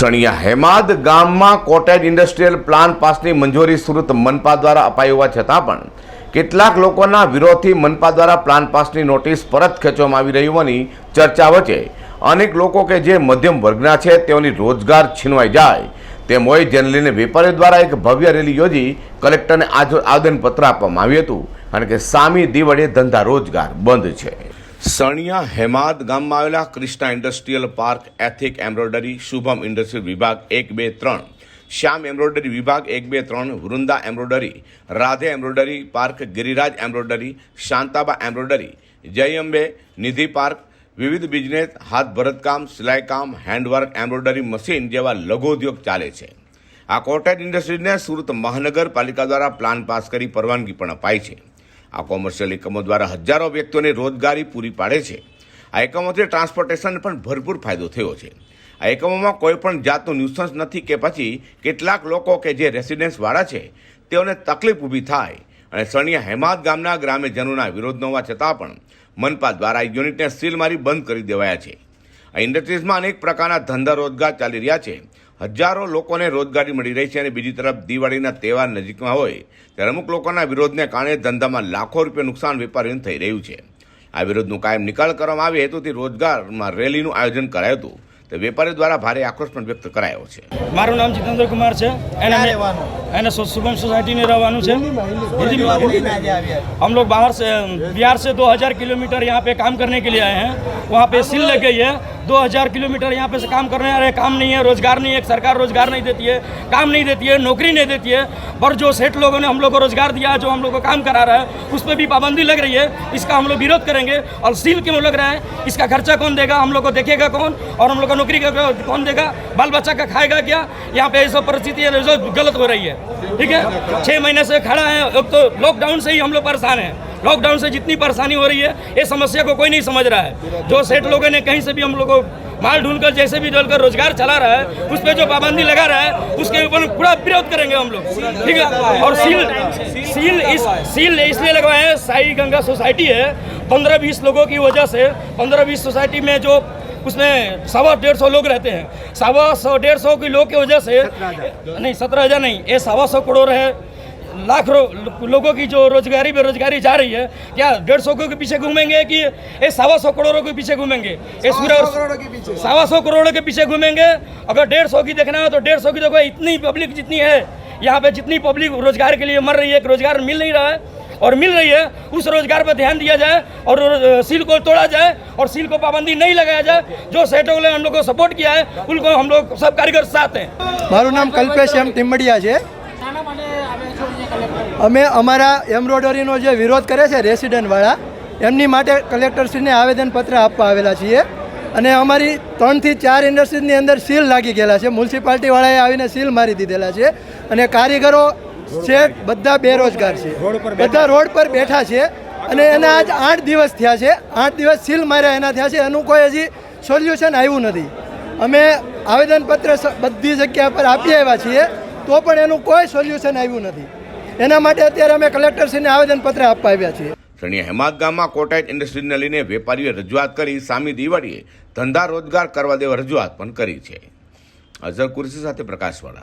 સણિયા હેમાદ ગામમાં cottage industrial plan પાસની મંજૂરી સુરત મનપા દ્વારા અપાઈ હોવા છતાં પણ કેટલાક લોકોના વિરોધથી મનપા દ્વારા પ્લાન પાસની નોટિસ પરત ખેંચવામાં આવી રહી હોવાની ચર્ચા વચ્ચે અનેક લોકો કે જે મધ્યમ વર્ગના છે તેઓની રોજગાર છીનવાઈ જાય. તેમ હોય જેને વેપારીઓ દ્વારા એક ભવ્ય રેલી યોજી કલેક્ટરને આજ આવેદનપત્ર આપવામાં આવ્યું હતું. કારણ કે સામી દિવાળીએ ધંધા રોજગાર બંધ છે. સણિયા હેમાદ ગામમાં આવેલા Krishna industrial park Ethic embroidery Shubham industrial વિભાગ એક, બે, ત્રણ, શ્યામ એમ્બ્રોઇડરી વિભાગ એક, બે, ત્રણ, Vrunda embroidery, Radhe embroidery park, Giriraj embroidery, Shantaba embroidery Jay Ambe Nidhi park, વિવિધ બિઝનેસ, હાથ ભરતકામ, સિલાઈકામ, હેન્ડવર્ક એમ્બ્રોઇડરી મશીન જેવા લઘુદ્યોગ ચાલે છે. આ કોટેજ ઇન્ડસ્ટ્રીઝને સુરત મહાનગરપાલિકા દ્વારા પ્લાન પાસ કરી પરવાનગી પણ અપાઈ છે. આ કોમર્શિયલ એકમો દ્વારા હજારો વ્યક્તિઓને રોજગારી પૂરી પાડે છે. આ એકમોથી ટ્રાન્સપોર્ટેશન પણ ભરપૂર ફાયદો થયો છે. આ એકમોમાં કોઈ પણ જાતનું ન્યુસન્સ નથી કે પછી કેટલાક લોકો કે જે રેસિડેન્સવાળા છે, તેઓને તકલીફ ઊભી થાય. અને સણિયા હેમાદ ગામના ગ્રામ્યજનોના વિરોધ ન હોવા છતાં પણ મનપા દ્વારા યુનિટને સીલ મારી બંધ કરી દેવાયા છે. આ ઇન્ડસ્ટ્રીઝમાં અનેક પ્રકારના ધંધા રોજગાર ચાલી રહ્યા છે. હજારો લોકોને રોજગારી મળી રહી છે અને બીજી તરફ દિવાળીના તહેવાર નજીકમાં હોય ત્યારે અમુક લોકોના વિરોધને કારણે ધંધામાં લાખો રૂપિયા નુકસાન વેપારીઓને થઈ રહ્યું છે. આ વિરોધનું કાયમ નિકાલ કરવામાં આવે હેતુથી રોજગારમાં રેલીનું આયોજન કરાયું હતું. તે વેપારીઓ દ્વારા ભારે આક્રોશ પણ વ્યક્ત કરાયો છે. મારું નામ જીતેન્દ્ર કુમાર છે એને ક્યાં મેં- રહેવાનું? એને સુ- शुभम सोसाइटी में रहवानू છે हिंदी में- हिंदी में आगे आगे हम लोग बाहर से बिहार से 2000 किलोमीटर यहाँ पे काम करने के लिए आए हैं वहाँ पे सील लग गई है 2000 किलोमीटर यहाँ पे से काम करने आ रहे हैं काम नहीं है रोजगार नहीं है सरकार रोजगार नहीं देती है काम नहीं देती है नौकरी नहीं देती है पर जो सेठ लोगों ने हम लोग को रोजगार दिया है जो हम लोग को काम करा रहा है उस पर भी पाबंदी लग रही है इसका हम लोग विरोध करेंगे और सील क्यों लग रहा है इसका खर्चा कौन देगा हम लोग को देखेगा कौन और हम लोग को नौकरी का कौन देगा बाल बच्चा का खाएगा क्या यहाँ पे ऐसा परिस्थिति है जो गलत हो रही है ठीक है? छः महीने से खड़ा है। एक तो लॉकडाउन से ही हम लोग परेशान हैं। लॉकडाउन से जितनी परेशानी हो रही है, ये समस्या को कोई नहीं समझ रहा है। जो सेठ लोगों ने कहीं से भी हम लोग को माल ढूंढ कर जैसे भी डलकर रोज़गार चला रहा है, उस पर जो पाबंदी लगा रहा है, उसके ऊपर पूरा विरोध करेंगे हम लोग। ठीक है? और सील सील इस, सील इसलिए लगवाए हैं, साई गंगा सोसाइटी है। पंद्रह बीस लोगों की वजह से, पंद्रह बीस सोसाइटी में जो उसमें सवा डेढ़ सौ लोग रहते हैं। सवा सौ डेढ़ सौ की लोग की वजह से नहीं सत्रह हज़ार नहीं ये सवा सौ करोड़ है। लाख रो, लोगों की जो रोजगारी बेरोजगारी जा रही है क्या डेढ़ सौ के पीछे घूमेंगे कि ये सवा सौ करोड़ों के पीछे घूमेंगे? ये सूर्य सवा सौ करोड़ों के पीछे घूमेंगे। अगर डेढ़ सौ की देखना हो तो डेढ़ सौ की देखो इतनी पब्लिक जितनी है यहाँ पे जितनी पब्लिक रोज़गार के लिए मर रही है रोज़गार मिल नहीं रहा है। और मिल रही है उस रोजगार पर ध्यान दिया जाए और अ, सील को तोड़ा जाए और सील को पाबंदी नहीं लगाया जाए जो सेठों ने हम लोग को सपोर्ट किया है उनको हम लोग सब कारीगर साथ हैं મારું નામ કલ્પેશ એમ ટીમ્બડિયા છે અમે અમારા એમ્બ્રોઇડરીનો જે વિરોધ કરે છે રેસિડન્ટવાળા એમની માટે કલેક્ટરશ્રીને આવેદનપત્ર આપવા આવેલા છીએ અને અમારી ત્રણથી ચાર ઇન્ડસ્ટ્રીઝની અંદર સીલ લાગી ગયેલા છે મ્યુનિસિપાલિટીવાળાએ આવીને સીલ મારી દીધેલા છે અને કારીગરો છે બધા બેરોજગાર છે. બધા રોડ પર બેઠા છે અને એના આજ આઠ દિવસ થયા છે. આઠ દિવસ સીલ માર્યા એના થયા છે. એનું કોઈ હજી સોલ્યુશન આવ્યું નથી. અમે આવેદનપત્ર બધી જગ્યા પર આપી આવ્યા છીએ તો પણ એનું કોઈ સોલ્યુશન આવ્યું નથી. એના માટે અત્યારે અમે કલેક્ટરશ્રીને આવેદનપત્ર આપવા આવ્યા છીએ. શ્રેણી હેમાદ ગામમાં કોટેજ ઇન્ડસ્ટ્રીને લઈને વેપારીઓએ રજૂઆત કરી. સામી દિવાળીએ ધંધા રોજગાર કરવા દેવા રજૂઆત પણ કરી છે. અઝર કુરશી સાથે પ્રકાશવાળા.